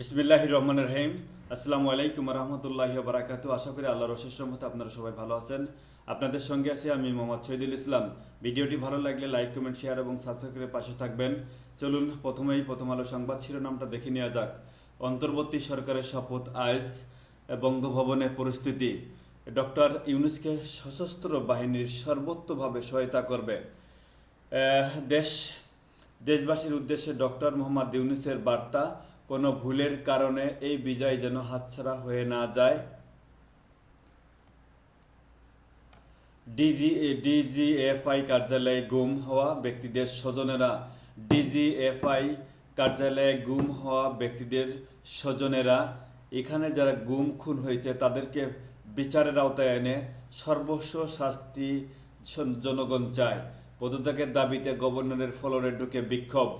বিসমিল্লাহ রহমান রহিম। আসসালামু আলাইকুম রহমতুল্লাহ বারাকাত আশা করি আল্লাহর অশেষ রহমতে আপনারা সবাই ভালো আছেন। আপনাদের সঙ্গে আছি আমি মোহাম্মদ শহীদুল ইসলাম। ভিডিওটি ভালো লাগলে লাইক, কমেন্ট, শেয়ার এবং সাবস্ক্রাইব করে পাশে থাকবেন। চলুন প্রথমেই প্রথম আলো সংবাদ শিরোনামটা দেখে নেওয়া যাক। অন্তর্বর্তী সরকারের শপথ আজ বঙ্গভবনে পরিস্থিতি। ডক্টর ইউনুসকে সশস্ত্র বাহিনীর সর্বোত্তভাবে সহায়তা করবে। দেশ, দেশবাসীর উদ্দেশ্যে ডক্টর মোহাম্মদ ইউনুসের বার্তা কোনো ভুলের কারণে এই বিজয় যেন হাতছাড়া হয়ে না যায়। ডিজি ডিজিএফআই কার্যালয়ে গুম হওয়া ব্যক্তিদের স্বজনেরা। ডিজিএফআই কার্যালয়ে গুম হওয়া ব্যক্তিদের স্বজনেরা। এখানে যারা গুম খুন হয়েছে, তাদেরকে বিচারের আওতায় এনে সর্বস্ব শাস্তি জনগণ চায়। পদত্যাগের দাবিতে গভর্নরের ফলরে ঢুকে বিক্ষোভ।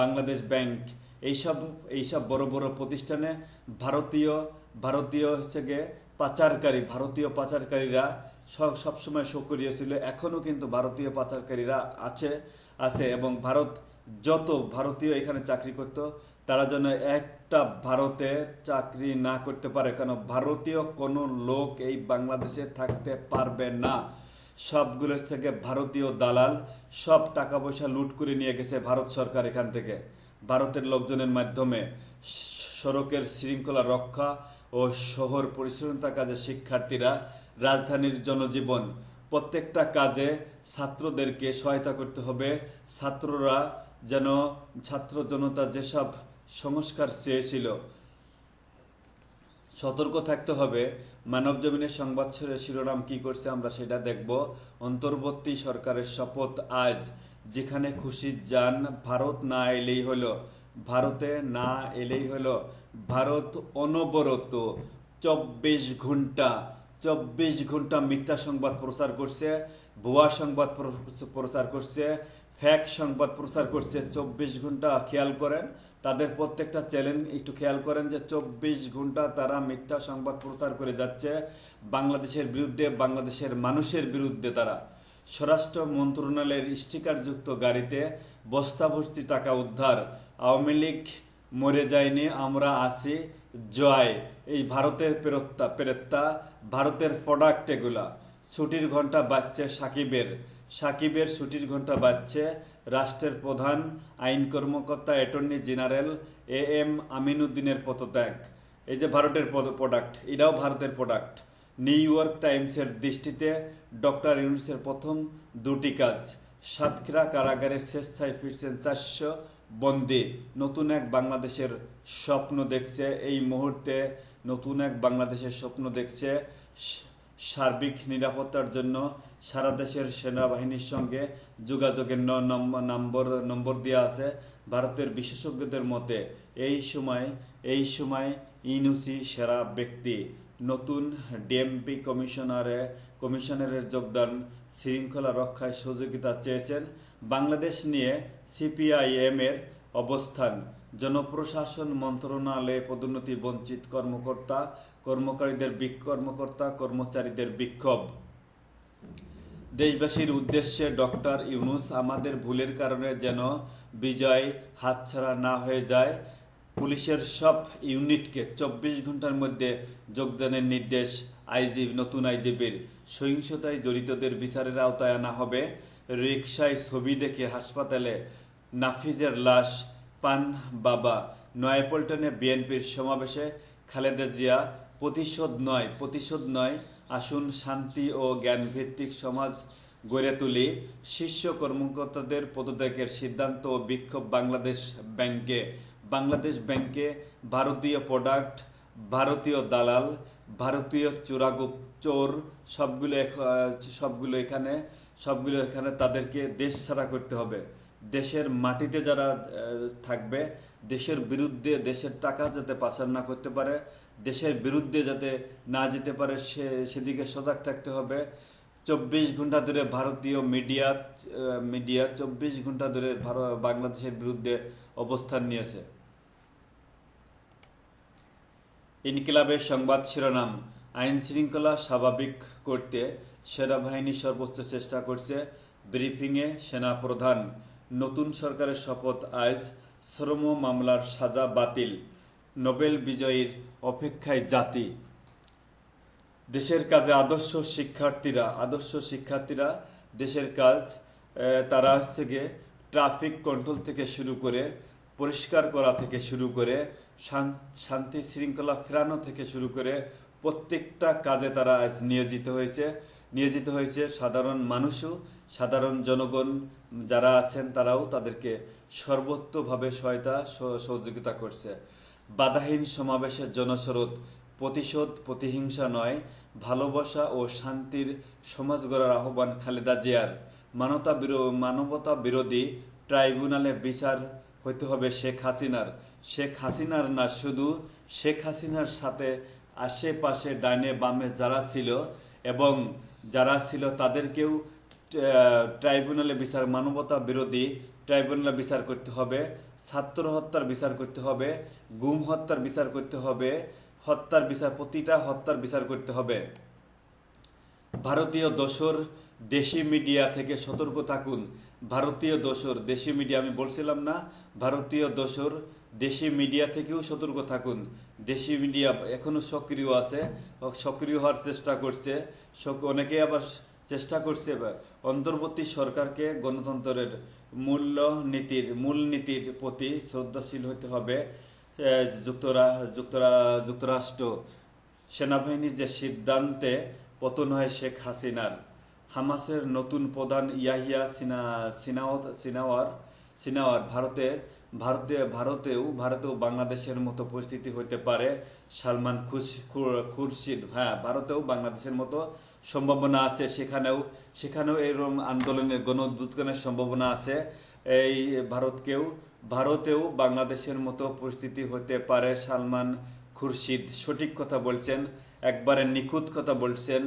বাংলাদেশ ব্যাংক এইসব এইসব বড় বড় প্রতিষ্ঠানে ভারতীয় ভারতীয় হচ্ছে গিয়ে পাচারকারী, ভারতীয় পাচারকারীরা সব সবসময় সক্রিয় ছিল। এখনও কিন্তু ভারতীয় পাচারকারীরা আছে আছে এবং ভারত যত ভারতীয় এখানে চাকরি করত, তারা যেন একটা ভারতে চাকরি না করতে পারে। কেন? ভারতীয় কোনো লোক এই বাংলাদেশে থাকতে পারবে না। সবগুলো থেকে ভারতীয় দালাল, সব টাকা পয়সা লুট করে নিয়ে গেছে ভারত সরকার এখান থেকে। ভারতের লোকজনের মাধ্যমে সড়কের শৃঙ্খলা রক্ষা ও শহর পরিচ্ছন্নতা কাজে শিক্ষার্থীরা রাজধানীর জনজীবন। প্রত্যেকটা কাজে ছাত্রদেরকে সহায়তা করতে হবে। ছাত্ররা যেন ছাত্র জনতা যেসব সংস্কার চেয়েছিল, সতর্ক থাকতে হবে। মানব জমিনের সংবাদ শিরোনাম কি করছে আমরা সেটা দেখব। অন্তর্বর্তী সরকারের শপথ আজ। যেখানে খুশি যান ভারত না এলেই হলো, ভারতে না এলেই হলো, ভারত অনবরত চব্বিশ ঘণ্টা চব্বিশ ঘণ্টা মিথ্যা সংবাদ প্রচার করছে, ভুয়া সংবাদ প্রচার করছে ফ্যাক সংবাদ প্রচার করছে। চব্বিশ ঘণ্টা খেয়াল করেন, তাদের প্রত্যেকটা চ্যানেল একটু খেয়াল করেন যে চব্বিশ ঘণ্টা তারা মিথ্যা সংবাদ প্রচার করে যাচ্ছে, বাংলাদেশের বিরুদ্ধে, বাংলাদেশের মানুষের বিরুদ্ধে তারা। স্বরাষ্ট্র মন্ত্রণালয়ের স্টিকারযুক্ত গাড়িতে বস্তা ভর্তি টাকা উদ্ধার। আওয়ামী লীগ মরে যায়নি, আমরা আছি জয়। এই ভারতের পেরত্তা পেরেত্তা, ভারতের প্রোডাক্ট এগুলা ছুটির ঘণ্টা বাজছে সাকিবের। সাকিবের ছুটির ঘণ্টা বাজছে রাষ্ট্রের প্রধান, আইন কর্মকর্তা, অ্যাটর্নি জেনারেল এ এম আমিনুদ্দিনের পদত্যাগ। এই যে ভারতের প্রোডাক্ট, এটাও ভারতের প্রোডাক্ট। নিউ ইয়র্ক টাইমসের দৃষ্টিতে ডক্টর ইউনুসের প্রথম দুটি কাজ, সাতক্ষীরা কারাগারে স্বেচ্ছায় ফিরছেন চারশো বন্দী। নতুন এক বাংলাদেশের স্বপ্ন দেখছে এই মুহূর্তে, নতুন এক বাংলাদেশের স্বপ্ন দেখছে সার্বিক নিরাপত্তার জন্য সারা দেশের সেনাবাহিনীর সঙ্গে যোগাযোগের নম্বর নম্বর দেওয়া আছে ভারতের বিশেষজ্ঞদের মতে। এই সময় এই সময় ইনুসি সেরা ব্যক্তি। নতুন ডিএমপি কমিশনারে, কমিশনারের যোগদান, শৃঙ্খলা রক্ষায় সহযোগিতা চেয়েছেন বাংলাদেশ নিয়ে সিপিআইএম এর অবস্থান। জনপ্রশাসন মন্ত্রণালয়ে পদোন্নতি বঞ্চিত কর্মকর্তা, কর্মকারীদের কর্মকর্তা কর্মচারীদের বিক্ষোভ। দেশবাসীর উদ্দেশ্যে ডক্টর ইউনুস আমাদের ভুলের কারণে যেন বিজয় হাতছাড়া না হয়ে যায়। পুলিশের সব ইউনিটকে চব্বিশ ঘণ্টার মধ্যে যোগদানের নির্দেশ আইজি, নতুন আইজিবির। সহিংসতায় জড়িতদের বিচারের আওতায় আনা হবে। রিকশায় ছবি দেখে হাসপাতালে নাফিজের লাশ পান বাবা। নয়াপল্টনে বিএনপির সমাবেশে খালেদা জিয়া, প্রতিশোধ নয় প্রতিশোধ নয়, আসুন শান্তি ও জ্ঞানভিত্তিক সমাজ গড়ে তুলি। শীর্ষ কর্মকর্তাদের পদত্যাগের সিদ্ধান্ত ও বিক্ষোভ বাংলাদেশ ব্যাংকে। বাংলাদেশ ব্যাংকে ভারতীয় প্রোডাক্ট, ভারতীয় দালাল, ভারতীয় চোরাগুপ চোর, সবগুলো সবগুলো এখানে সবগুলো এখানে তাদেরকে দেশ ছাড়া করতে হবে। দেশের মাটিতে যারা থাকবে, দেশের বিরুদ্ধে দেশের টাকা যাতে পাচার না করতে পারে, দেশের বিরুদ্ধে যাতে না যেতে পারে, সে, সেদিকে সজাগ থাকতে হবে। চব্বিশ ঘণ্টা ধরে ভারতীয় মিডিয়া মিডিয়া চব্বিশ ঘণ্টা ধরে বাংলাদেশের বিরুদ্ধে অবস্থান নিয়েছে। ইনকিলাবের সংবাদ শিরোনাম আইন শৃঙ্খলা স্বাভাবিক করতে সেনাবাহিনী সর্বোচ্চ চেষ্টা করছে ব্রিফিংয়ে সেনাপ্রধান। নতুন সরকারের শপথ আজ শ্রম মামলার সাজা বাতিল, নোবেল বিজয়ীর অপেক্ষায় জাতি। দেশের কাজে আদর্শ শিক্ষার্থীরা আদর্শ শিক্ষার্থীরা দেশের কাজ তারা হচ্ছে গিয়ে ট্রাফিক কন্ট্রোল থেকে শুরু করে পরিষ্কার করা থেকে শুরু করে শান- শান্তি শৃঙ্খলা ফেরানো থেকে শুরু করে প্রত্যেকটা কাজে তারা আজ নিয়োজিত হয়েছে। নিয়োজিত হয়েছে সাধারণ মানুষও, সাধারণ জনগণ যারা আছেন তারাও তাদেরকে সর্বোত্তভাবে সহায়তা, সহ- সহযোগিতা করছে। বাধাহীন সমাবেশের জনস্রোত প্রতিশোধ, প্রতিহিংসা নয়, ভালোবাসা ও শান্তির সমাজ গড়ার আহ্বান খালেদা জিয়ার। মানবতা বিরোধী ট্রাইব্যুনালে বিচার হইতে হবে শেখ হাসিনার। শেখ হাসিনার না শুধু, শেখ হাসিনার সাথে আশেপাশে ডাইনে বামে যারা ছিল এবং যারা ছিল তাদেরকেও ট্রাইব্যুনালে বিচার, মানবতা বিরোধী ট্রাইব্যুনালে বিচার করতে হবে, ছাত্র হত্যার বিচার করতে হবে, গুম হত্যার বিচার করতে হবে, হত্যার বিচার, প্রতিটা হত্যার বিচার করতে হবে। ভারতীয় দোসর দেশি মিডিয়া থেকে সতর্ক থাকুন। ভারতীয় দোসর দেশি মিডিয়া আমি বলছিলাম না, ভারতীয় দোসর দেশি মিডিয়া থেকেও সতর্ক থাকুন। দেশি মিডিয়া এখনও সক্রিয় আছে, সক্রিয় হওয়ার চেষ্টা করছে। অনেকে আবার চেষ্টা করছে অন্তর্বর্তী সরকারকে গণতন্ত্রের মূল্য নীতির মূল নীতির প্রতি শ্রদ্ধাশীল হতে হবে যুক্তরা যুক্তরা, যুক্তরাষ্ট্র। সেনাবাহিনীর যে সিদ্ধান্তে পতন হয় শেখ হাসিনার। হামাসের নতুন প্রধান ইয়াহিয়া সিনা সিনাওয়াত সিনাওয়ার সিনাওয়ার ভারতের ভারতে, ভারতেও ভারতেও বাংলাদেশের মতো পরিস্থিতি হতে পারে সালমান খুরশিদ। হ্যাঁ ভারতেও বাংলাদেশের মতো সম্ভাবনা আছে সেখানেও সেখানেও এরকম আন্দোলনের গণ উদ্বোধনের সম্ভাবনা আছে। এই ভারতকেও, ভারতেও বাংলাদেশের মতো পরিস্থিতি হতে পারে সালমান খুরশিদ। সঠিক কথা বলছেন, একবারে নিখুঁত কথা বলছেন,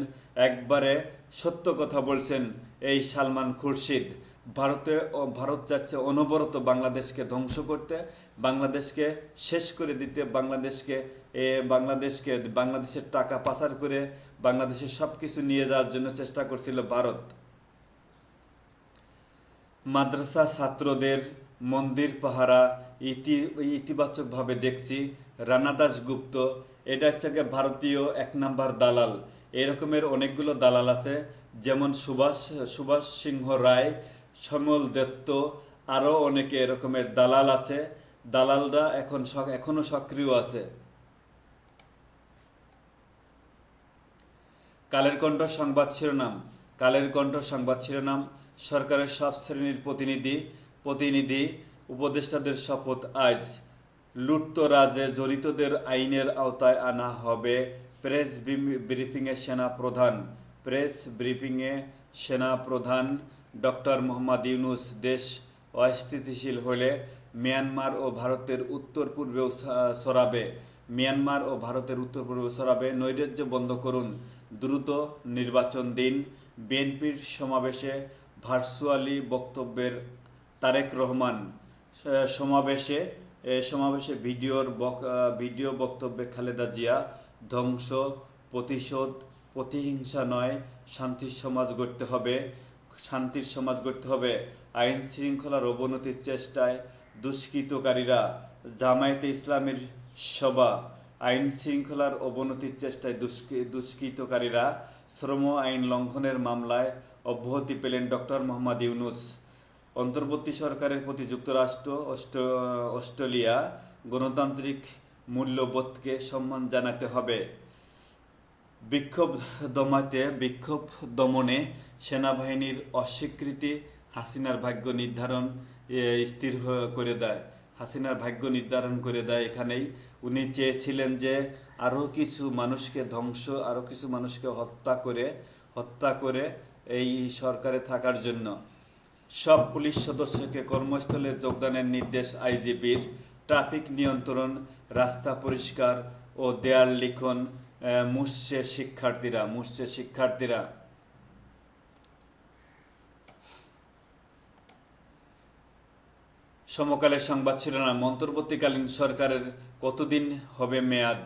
একবারে সত্য কথা বলছেন এই সালমান খুরশিদ। ভারতে ভারত যাচ্ছে অনবরত বাংলাদেশকে ধ্বংস করতে, বাংলাদেশকে শেষ করে দিতে, বাংলাদেশকে, এ, বাংলাদেশকে, বাংলাদেশের টাকা পাচার করে বাংলাদেশের সব কিছু নিয়ে যাওয়ার জন্য চেষ্টা করছিল ভারত। মাদ্রাসা ছাত্রদের মন্দির পাহারা ইতি, ইতিবাচকভাবে দেখছি। রানা দাশগুপ্ত এটা হচ্ছে ভারতীয় এক নাম্বার দালাল। এরকমের অনেকগুলো দালাল আছে, যেমন সুভাষ সুভাষ সিংহ রায়, সমল দত্ত, আরও অনেকে এরকমের দালাল আছে। দালালরা এখন সক- এখনও সক্রিয় আছে। কালের কণ্ঠ সংবাদ শিরোনাম। কালের কণ্ঠ সংবাদ শিরোনাম, সরকারের সব শ্রেণির প্রতিনিধি প্রতিনিধি, উপদেষ্টাদের শপথ আজ লুটতরাজে জড়িতদের আইনের আওতায় আনা হবে প্রেস ব্রিফিংয়ে সেনা প্রধান। প্রেস ব্রিফিংয়ে সেনা প্রধান ডক্টর মোহাম্মদ ইউনুস দেশ অস্থিতিশীল হলে মিয়ানমার ও ভারতের উত্তর পূর্বেও সরাবে। মিয়ানমার ও ভারতের উত্তর পূর্বে ছড়াবে নৈরাজ্য বন্ধ করুন। দ্রুত নির্বাচন দিন। বিএনপির সমাবেশে ভার্চুয়ালি বক্তব্যের তারেক রহমান। সমাবেশে সমাবেশে ভিডিওর ভিডিও বক্তব্যে খালেদা জিয়া ধ্বংস, প্রতিশোধ, প্রতিহিংসা নয়, শান্তির সমাজ গড়তে হবে। শান্তির সমাজ গড়তে হবে। আইন শৃঙ্খলার অবনতির চেষ্টায় দুষ্কৃতকারীরা জামায়াতে ইসলামের সভা। আইন শৃঙ্খলার অবনতির চেষ্টায় দুষ্কৃ- দুষ্কৃতকারীরা শ্রম আইন লঙ্ঘনের মামলায় অব্যাহতি পেলেন ডক্টর মোহাম্মদ ইউনুস। অন্তর্বর্তী সরকারের প্রতি যুক্তরাষ্ট্র, অস্ট্র- অস্ট্রেলিয়া গণতান্ত্রিক মূল্যবোধকে সম্মান জানাতে হবে। বিক্ষোভ দমাতে, বিক্ষোভ দমনে সেনাবাহিনীর অস্বীকৃতি হাসিনার ভাগ্য নির্ধারণ স্থির করে দেয়। হাসিনার ভাগ্য নির্ধারণ করে দেয় এখানেই। উনি চেয়েছিলেন যে আরও কিছু মানুষকে ধ্বংস, আরও কিছু মানুষকে হত্যা করে হত্যা করে এই সরকারে থাকার জন্য। সব পুলিশ সদস্যকে কর্মস্থলে যোগদানের নির্দেশ আইজিপির ট্রাফিক নিয়ন্ত্রণ, রাস্তা পরিষ্কার ও দেয়াল লিখন মুছছে শিক্ষার্থীরা মুছছে শিক্ষার্থীরা। সমকালের সংবাদ শিরোনাম, অন্তর্বর্তীকালীন সরকারের কতদিন হবে মেয়াদ?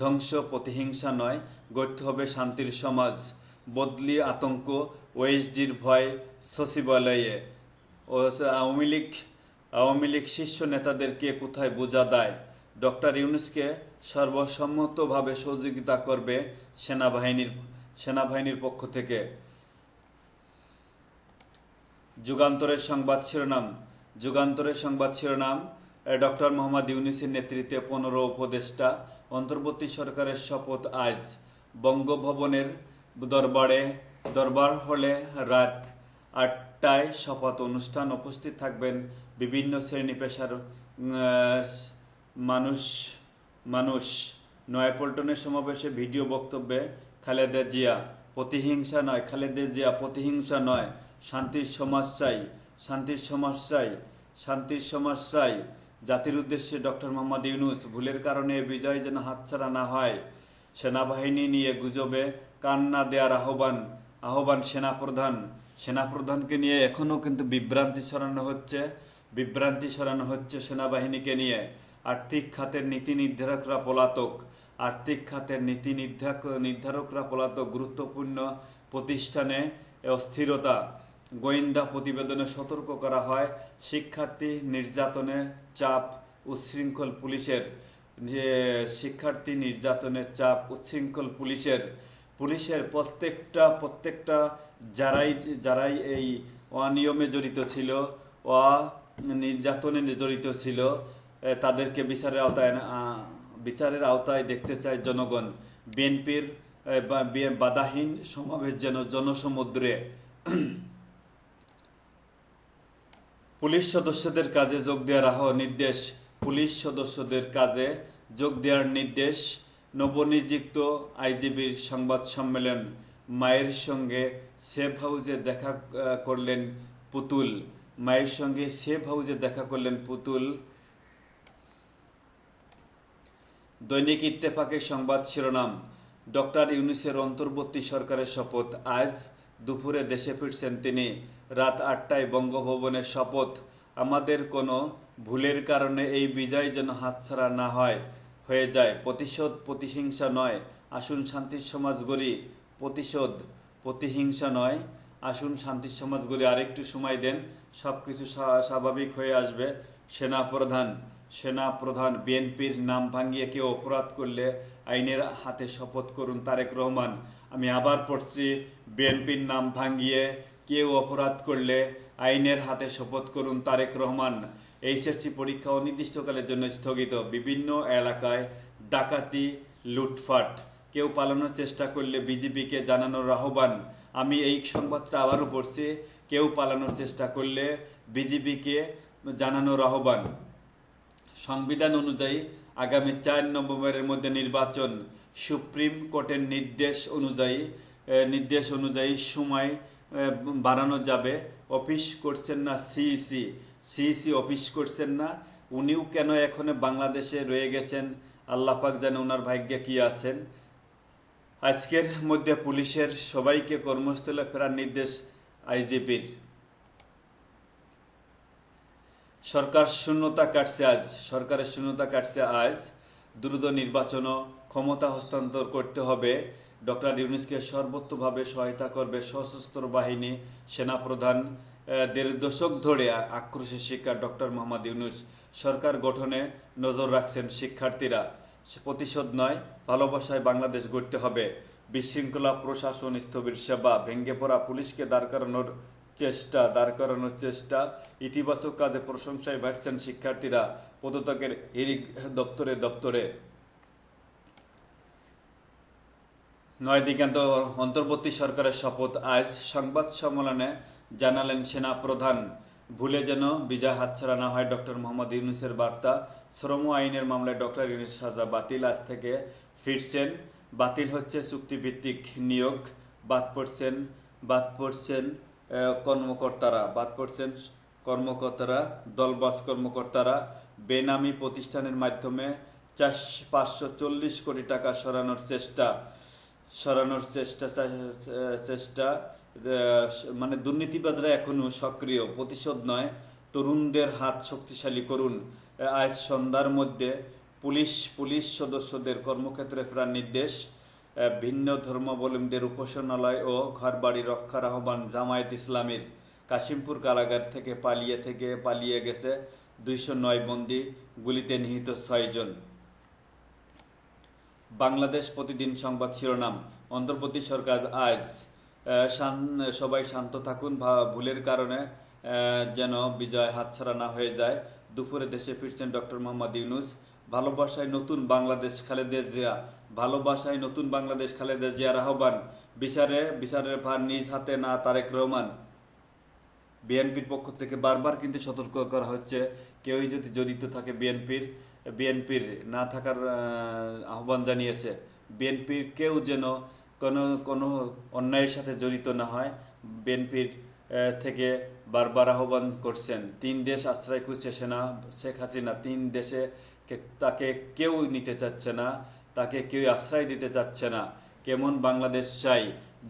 ধ্বংস, প্রতিহিংসা নয়, গড়তে হবে শান্তির সমাজ। বদলি আতঙ্ক ওএসডির ভয় সচিবালয়ে। ও, আওয়ামী লীগ আওয়ামী লীগ শীর্ষ নেতাদেরকে কোথায় বোঝা দেয়? ডক্টর ইউনুসকে সর্বসম্মতভাবে সহযোগিতা করবে সেনাবাহিনীর সেনাবাহিনীর পক্ষ থেকে। যুগান্তরের সংবাদ শিরোনাম। যুগান্তরের সংবাদ শিরোনাম ডক্টর মোহাম্মদ ইউনিসের নেতৃত্বে পনেরো উপদেষ্টা, অন্তর্বর্তী সরকারের শপথ আজ বঙ্গভবনের দরবারে দরবার হলে রাত আটটায় শপথ অনুষ্ঠান উপস্থিত থাকবেন বিভিন্ন শ্রেণি পেশার মানুষ মানুষ। নয়াপল্টনের সমাবেশে ভিডিও বক্তব্যে খালেদা জিয়া, প্রতিহিংসা নয়, খালেদা জিয়া, প্রতিহিংসা নয়, শান্তির সমাজ চাই, শান্তির সমাজ চাই, শান্তির সমাজ চাই। জাতির উদ্দেশ্যে ডক্টর মোহাম্মদ ইউনুস, ভুলের কারণে বিজয় যেন হাতছাড়া না হয়, সেনাবাহিনী নিয়ে গুজবে কান না দেওয়ার আহ্বান আহ্বান সেনাপ্রধান। সেনাপ্রধানকে নিয়ে এখনও কিন্তু বিভ্রান্তি ছড়ানো হচ্ছে। বিভ্রান্তি ছড়ানো হচ্ছে সেনাবাহিনীকে নিয়ে। আর্থিক খাতের নীতি নির্ধারকরা পলাতক। আর্থিক খাতের নীতি নির্ধারক, নির্ধারকরা পলাতক গুরুত্বপূর্ণ প্রতিষ্ঠানে অস্থিরতা। গোয়েন্দা প্রতিবেদনে সতর্ক করা হয়, শিক্ষার্থী নির্যাতনে চাপ উচ্ছৃঙ্খল পুলিশের। যে শিক্ষার্থী নির্যাতনের চাপ উচ্ছৃঙ্খল পুলিশের। পুলিশের প্রত্যেকটা প্রত্যেকটা যারাই যারাই এই অনিয়মে জড়িত ছিল, অ নির্যাতনে জড়িত ছিল তাদেরকে বিচারের আওতায় বিচারের আওতায় দেখতে চায় জনগণ। বিএনপির বাধাহীন সমাবেশ যেন জনসমুদ্রে। পুলিশ সদস্যদের কাজে যোগ দেওয়ার আহ, নির্দেশ। পুলিশ সদস্যদের কাজে যোগ দেওয়ার নির্দেশ। নবনিযুক্ত আইজিবির সংবাদ সম্মেলন। মায়ের সঙ্গে সেফ হাউসে দেখা করলেন পুতুল। মায়ের সঙ্গে সেফ হাউসে দেখা করলেন পুতুল। দৈনিক ইত্তেফাকের সংবাদ শিরোনাম, ডক্টর ইউনুসের অন্তর্বর্তী সরকারের শপথ। আজ দুপুরে দেশে ফিরছেন তিনি। রাত আটটায় বঙ্গভবনের শপথ। আমাদের কোনো ভুলের কারণে এই বিজয় যেন হাতছাড়া না হয়, হয়ে যায়। প্রতিশোধ প্রতিহিংসা নয়, আসুন শান্তির সমাজ গড়ি। প্রতিশোধ প্রতিহিংসা নয়, আসুন শান্তির সমাজ গড়ি। আরেকটু সময় দেন সব কিছু স্বাভাবিক হয়ে আসবে। সেনা প্রধান সেনা প্রধান বিএনপির নাম ভাঙিয়ে কেউ অপরাধ করলে আইনের হাতে শপথ করুন তারেক রহমান। আমি আবার পড়ছি, বিএনপির নাম ভাঙিয়ে কেউ অপরাধ করলে আইনের হাতে শপথ করুন তারেক রহমান। এইচএসসি পরীক্ষা অনির্দিষ্টকালের জন্য স্থগিত। বিভিন্ন এলাকায় ডাকাতি, লুটফাট। কেউ পালানোর চেষ্টা করলে বিজেপিকে জানানোর আহ্বান। আমি এই সংবাদটা আবারও পড়ছি। কেউ পালানোর চেষ্টা করলে বিজেপিকে জানানোর আহ্বান। সংবিধান অনুযায়ী আগামী চার নভেম্বরের মধ্যে নির্বাচন সুপ্রিম কোর্টের নির্দেশ অনুযায়ী নির্দেশ অনুযায়ী সময় বাড়ানো যাবে। অফিস করছেন না সিইসি। সিইসি অফিস করছেন না। উনিও কেন এখনও বাংলাদেশে রয়ে গেছেন? আল্লাহ পাক জানে ওনার ভাগ্যে কি আছেন? আজকের মধ্যে পুলিশের সবাইকে কর্মস্থলে ফেরার নির্দেশ আইজিপির। সরকার শূন্যতা কাটছে আজ, সরকারের শূন্যতা কাটছে আজ। দ্রুত নির্বাচন ও ক্ষমতা হস্তান্তর করতে হবে। ডক্টর ইউনুসকে সর্বোচ্চভাবে সহায়তা করবে সশস্ত্র বাহিনী সেনাপ্রধান দেড় দশক ধরে আক্রোশের শিকার ডক্টর মোহাম্মদ ইউনুস। সরকার গঠনে নজর রাখছেন শিক্ষার্থীরা। প্রতিশোধ নয়, ভালোবাসায় বাংলাদেশ গড়তে হবে। বিশৃঙ্খলা প্রশাসন স্থবির সেবা ভেঙ্গে পড়া পুলিশকে দাঁড় করানোর চেষ্টা, দাঁড় করানোর চেষ্টা, ইতিবাচক কাজে প্রশংসায় বাড়ছেন শিক্ষার্থীরা পদত্যাগের হিরিক দপ্তরে দপ্তরে। নয় দিগান্ত অন্তর্বর্তী সরকারের শপথ। আজ সংবাদ সম্মেলনে জানালেন সেনা প্রধান ভুলে যেন বিজয় হাতছাড়া না হয় ডক্টর মোহাম্মদ ইউনুসের বার্তা। শ্রম আইনের মামলায় ডক্টর ইউনুস সাজা বাতিল। আজ থেকে ফিরছেন বাতিল হচ্ছে চুক্তিভিত্তিক নিয়োগ। বাদ পড়ছেন বাদ পড়ছেন কর্মকর্তারা, বাদ পড়ছেন কর্মকর্তারা দলবাস কর্মকর্তারা। বেনামি প্রতিষ্ঠানের মাধ্যমে চার পাঁচশো চল্লিশ কোটি টাকা সরানোর চেষ্টা সরানোর চেষ্টা চেষ্টা মানে দুর্নীতিবাদরা এখনও সক্রিয়, প্রতিশোধ নয়। তরুণদের হাত শক্তিশালী করুন। আজ সন্ধ্যার মধ্যে পুলিশ পুলিশ সদস্যদের কর্মক্ষেত্রে ফেরার নির্দেশ ভিন্ন ধর্মাবলম্বীদের উপাসনালয় ও ঘরবাড়ি রক্ষার আহ্বান জামায়াত ইসলামীর। কাশিমপুর কারাগার থেকে পালিয়ে থেকে পালিয়ে গেছে দুইশো নয় বন্দি, গুলিতে নিহত ছয়জন বাংলাদেশ প্রতিদিন সংবাদ শিরোনাম অন্তর্বর্তী সরকার আজ সবাই শান্ত থাকুন ভুলের কারণে যেন বিজয় হাতছাড়া না হয়ে যায়। দুপুরে দেশে ফিরছেন ডক্টর মোহাম্মদ ইউনুস ভালোবাসায় নতুন বাংলাদেশ খালেদা জিয়া, ভালোবাসায় নতুন বাংলাদেশ খালেদা জিয়ার আহ্বান, বিচারে, বিচারের ভার নিজ হাতে না তারেক রহমান। বিএনপির পক্ষ থেকে বারবার কিন্তু সতর্ক করা হচ্ছে, কেউই যদি জড়িত থাকে বিএনপির বিএনপির না থাকার আহ্বান জানিয়েছে। বিএনপির কেউ যেন কোনো কোনো অন্যায়ের সাথে জড়িত না হয়, বিএনপির থেকে বারবার আহ্বান করছেন। তিন দেশ আশ্রয় খুঁজছে সেনা, শেখ হাসিনা। তিন দেশে তাকে কেউ নিতে চাচ্ছে না, তাকে কেউ আশ্রয় দিতে চাচ্ছে না। কেমন বাংলাদেশ চাই?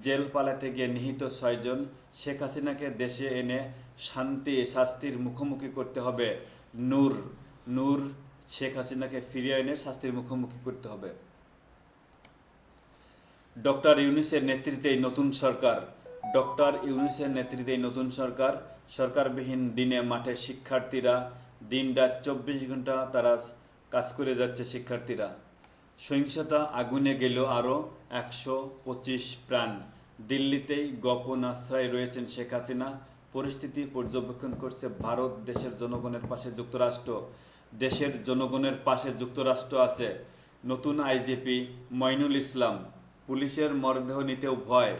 জেল পালাতে গিয়ে নিহিত ছয়জন, শেখ হাসিনাকে দেশে এনে শান্তি, শাস্তির মুখোমুখি করতে হবে। নূর নূর শেখ হাসিনাকে ফিরিয়ে এনে শাস্তির মুখোমুখি করতে হবে। ডক্টর ইউনিসের নেতৃত্বে নতুন সরকার। ডক্টর ইউনিসের নেতৃত্বে নতুন সরকার, সরকারবিহীন দিনে মাঠে শিক্ষার্থীরা দিন রাত চব্বিশ ঘণ্টা তারা কাজ করে যাচ্ছে শিক্ষার্থীরা। সহিংসতা আগুনে গেল আরও একশো পঁচিশ প্রাণ। দিল্লিতেই গোপন আশ্রয় রয়েছেন শেখ হাসিনা। পরিস্থিতি পর্যবেক্ষণ করছে ভারত, দেশের জনগণের পাশে যুক্তরাষ্ট্র। দেশের জনগণের পাশে যুক্তরাষ্ট্র আছে। নতুন আইজিপি মইনুল ইসলাম। পুলিশের মরদেহ নিতেও ভয়।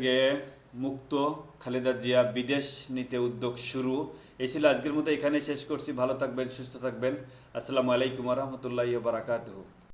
গিয়ে মুক্ত খালেদা জিয়া বিদেশ নিতে উদ্যোগ শুরু। এই ছিল আজকের মতো এখানে শেষ করছি। ভালো থাকবেন, সুস্থ থাকবেন। আসসালামু আলাইকুম রহমতুল্লাহ বারাকাতুহু।